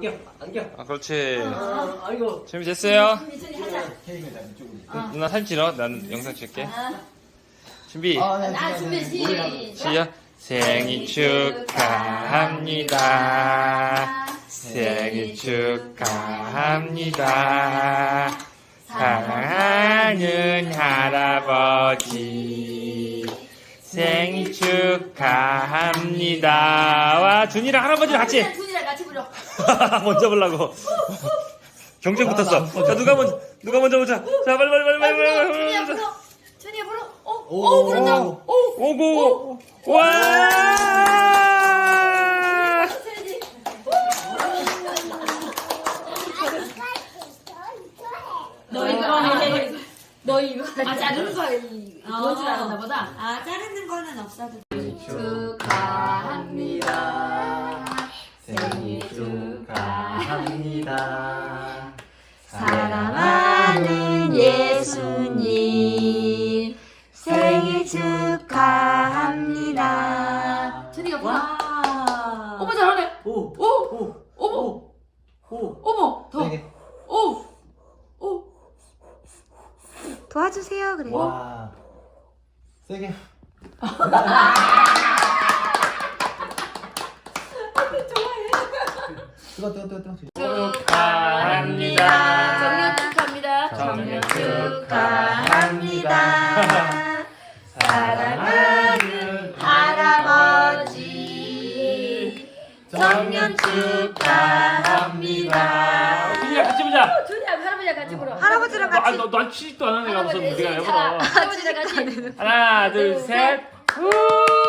안겨, 안겨. 아, 그렇지. 아, 아이고. 준비 됐어요? 미준이 하자. 케이크다, 이쪽으로. 누나 사진 찍어. 난 영상 찍게. 준비. 아, 네, 나 네, 준비 네, 네. 시작. 시작. 생일 축하합니다. 생일 축하합니다. 사랑하는 할아버지. 생일 축하합니다. 와, 준이랑 할아버지랑 같이. 부려. 먼저 보려고. 경쟁 붙었어. 자, 누가 먼저, 누가 먼저 보자. 자, 빨리, 빨리, 빨리, 빨리, 빨리, 빨리, 준이야 빨리. 불어. 준이야 불어. 어, 오, 어 부른다. 오. 어. 오고, 와! 세지. 너 이거 해. 너 이거 아 자르는 거 뭔지 알았나 보다. 아, 자르는 거는 없어도 돼. 축 축하합니다. 사랑하는 예수님, 생일 축하합니다. 준이가 불어. 와. 어머 잘하네. 오, 오. 오, 어머. 오, 오. 어머 더. 세게. 오. 오. 도와주세요, 그래. 와. 세게. 뜨거, 뜨거, 뜨거, 뜨거. 축하합니다. 정년 축하합니다. 정년 축하합니다. 사랑하는 할아버지, 정년 축하합니다. 준이랑 같이 보자. 준이야 할아버지랑 같이 불어. 할아버지랑 아, 같이. 너, 난 취직도 안 하는 애가 무슨 자, 불어. 할아버지랑 같이. 하나, 둘, 셋. 우!